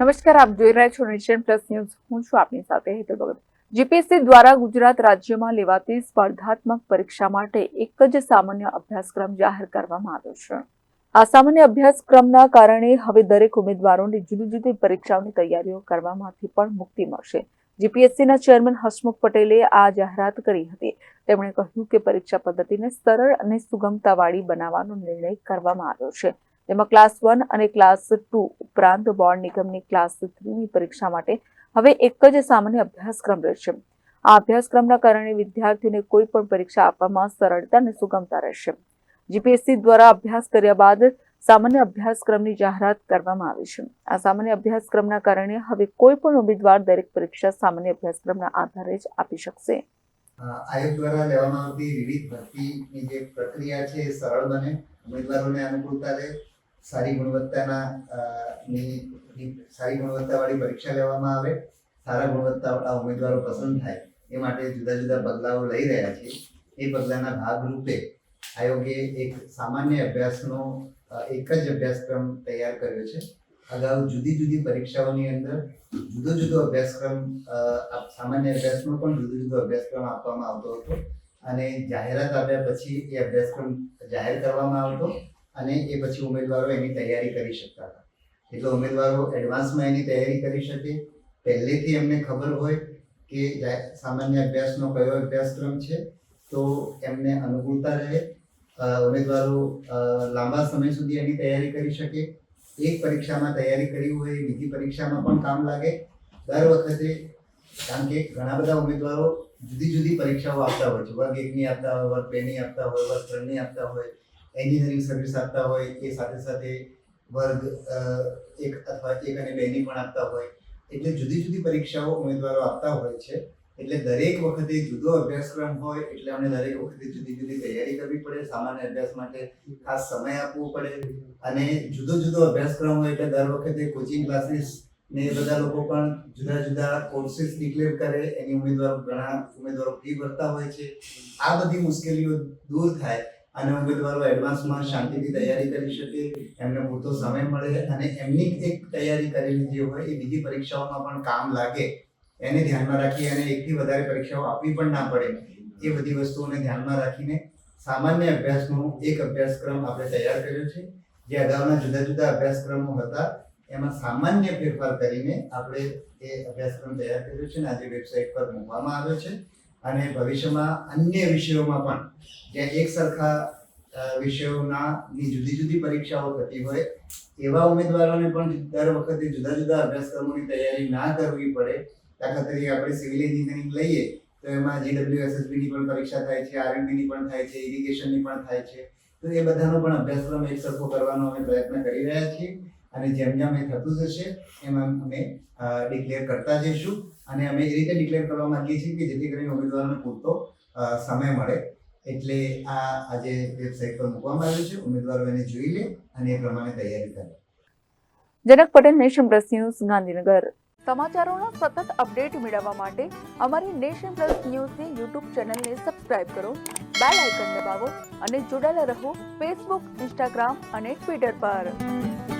નમસ્કાર, આપ જોઈ રહ્યા છો નેશન પ્લસ ન્યૂઝ. હું છું આપની સાથે હેતલ ભગત. જીપીએસસી દ્વારા ગુજરાત રાજ્યમાં લેવાતી સ્પર્ધાત્મક પરીક્ષા માટે એક જ સામાન્ય અભ્યાસક્રમ જાહેર કરવામાં આવ્યો છે. આ સામાન્ય અભ્યાસક્રમના કારણે હવે દરેક ઉમેદવારોને જુદી જુદી પરીક્ષાઓની તૈયારીઓ કરવામાંથી પણ મુક્તિ મળશે. જીપીએસસીના ચેરમેન હસમુખ પટેલે આ જાહેરાત કરી હતી. તેમણે કહ્યું કે પરીક્ષા પદ્ધતિને સરળ અને સુગમતાવાળી બનાવવાનો નિર્ણય કરવામાં આવ્યો છે. તેમાં ક્લાસ વન અને ક્લાસ ટુ ઉપરાંત બોર્ડ નિગમની ક્લાસ થ્રીની પરીક્ષા માટે હવે એક જ સામાન્ય અભ્યાસક્રમ રહેશે. આ અભ્યાસક્રમના કારણે વિદ્યાર્થીઓને કોઈ પણ પરીક્ષા આપવામાં સરળતા અને સુગમતા રહેશે. જીપીએસસી દ્વારા અભ્યાસ કર્યા બાદ સામાન્ય અભ્યાસક્રમની જાહેરાત કરવામાં આવી છે. આ સામાન્ય અભ્યાસક્રમના કારણે હવે કોઈ પણ ઉમેદવાર દરેક પરીક્ષા સામાન્ય અભ્યાસક્રમના આધારે જ આપી શકશે. આયોગ દ્વારા લેવામાં આવતી વિવિધ ભરતીની જે પ્રક્રિયા છે એ સરળ બને, ઉમેદવારોને અનુકૂળતા રહે સારી ગુણવત્તાના ની સારી ગુણવત્તાવાળી પરીક્ષા લેવામાં આવે, સારા ગુણવત્તાવાળા ઉમેદવારો પસંદ થાય, એ માટે જુદા જુદા પગલાઓ લઈ રહ્યા છે એ પગલાના ભાગરૂપે આયોગે એક સામાન્ય અભ્યાસનો એક જ અભ્યાસક્રમ તૈયાર કર્યો છે. અગાઉ જુદી જુદી પરીક્ષાઓની અંદર જુદો જુદો અભ્યાસક્રમ સામાન્ય અભ્યાસનો પણ જુદો જુદો અભ્યાસક્રમ આપવામાં આવતો હતો અને જાહેરાત આપ્યા પછી એ અભ્યાસક્રમ જાહેર કરવામાં આવતો. અને એ પછી ઉમેદવારો એની તૈયારી કરી શકતા હતા. એટલે ઉમેદવારો એડવાન્સમાં એની તૈયારી કરી શકે. પહેલેથી એમને ખબર હોય કે સામાન્ય અભ્યાસનો કયો અભ્યાસક્રમ છે, તો એમને અનુકૂળતા રહે. ઉમેદવારો લાંબા સમય સુધી એની તૈયારી કરી શકે. એક પરીક્ષામાં તૈયારી કરી હોય એ બીજી પરીક્ષામાં પણ કામ લાગે. દર વખતે, કારણ કે ઘણા બધા ઉમેદવારો જુદી જુદી પરીક્ષાઓ આપતા હોય છે. વર્ગ એકની આપતા હોય, વર્ગ બેની આપતા હોય, વર્ગ ત્રણની આપતા હોય. એન્જિનિયરિંગ સર્વિસ આપતા હોય, એ સાથે સાથે વર્ગ એક અથવા એક અને બેની પણ આપતા હોય. એટલે જુદી જુદી પરીક્ષાઓ ઉમેદવારો આપતા હોય છે. એટલે દરેક વખતે જુદો અભ્યાસક્રમ હોય, એટલે અમને દરેક વખતે જુદી જુદી તૈયારી કરવી પડે, સામાન્ય અભ્યાસ માટે ખાસ સમય આપવો પડે. અને જુદો જુદો અભ્યાસક્રમ હોય, એટલે દર વખતે કોચિંગ ક્લાસીસ ને બધા લોકો પણ જુદા જુદા કોર્સીસ ડિક્લેર કરે. એની ઉમેદવારો ઘણા ઉમેદવારો ફી ભરતા હોય છે. આ બધી મુશ્કેલીઓ દૂર થાય. અને ઉમેદવારો એડવાન્સમાં શાંતિથી તૈયારી કરી શકે, એમને પૂરતો સમય મળે અને એમની એક તૈયારી કરેલી જે હોય એ બીજી પરીક્ષાઓમાં પણ કામ લાગે, એને ધ્યાનમાં રાખી અને એકથી વધારે પરીક્ષાઓ આપવી પણ ના પડે. એ બધી વસ્તુઓને ધ્યાનમાં રાખીને સામાન્ય અભ્યાસનો એક અભ્યાસક્રમ આપણે તૈયાર કર્યો છે. જે અગાઉના જુદા જુદા અભ્યાસક્રમો હતા, એમાં સામાન્ય ફેરફાર કરીને આપણે એ અભ્યાસક્રમ તૈયાર કર્યો છે અને આજે વેબસાઇટ પર મૂકવામાં આવ્યો છે. અને ભવિષ્યમાં અન્ય વિષયોમાં પણ, જ્યાં એક સરખા વિષયોના જુદી જુદી પરીક્ષાઓ થતી હોય, એવા ઉમેદવારોને પણ દર વખતે જુદા જુદા અભ્યાસક્રમોની તૈયારી ના કરવી પડે. દાખલા તરીકે આપણે સિવિલ એન્જિનિયરિંગ લઈએ, તો એમાં જીડબ્લ્યુ ની પણ પરીક્ષા થાય છે આરએનબી ની પણ થાય છે, ઇરિગેશનની પણ થાય છે. તો એ બધાનો પણ અભ્યાસક્રમ એક સરખો કરવાનો અમે પ્રયત્ન કરી રહ્યા છીએ. અને જેમ જેમ એ થતું જશે, એમ અમે ડિક્લેર કરતા જઈશું. અને અમે એ રીતે ડિક્લેર કરવા માંગીએ છીએ કે જેથી કરીને ઉમેદવારોને પૂરતો સમય મળે. એટલે આ આજે વેબસાઇટ પર મૂકવામાં આવ્યું છે, ઉમેદવારો એને જોઈ લે અને એ પ્રમાણે તૈયારી કરે. Janak Patel, nation plus news, Gandhinagar. સમાચારોના સતત અપડેટ મેળવવા માટે અમારી નેશન પ્લસ ન્યૂઝની યુટ્યુબ ચેનલને સબસ્ક્રાઇબ કરો, બેલ આઇકન દબાવો અને જોડાયેલા રહો ફેસબુક ઇન્સ્ટાગ્રામ અને ટ્વિટર પર.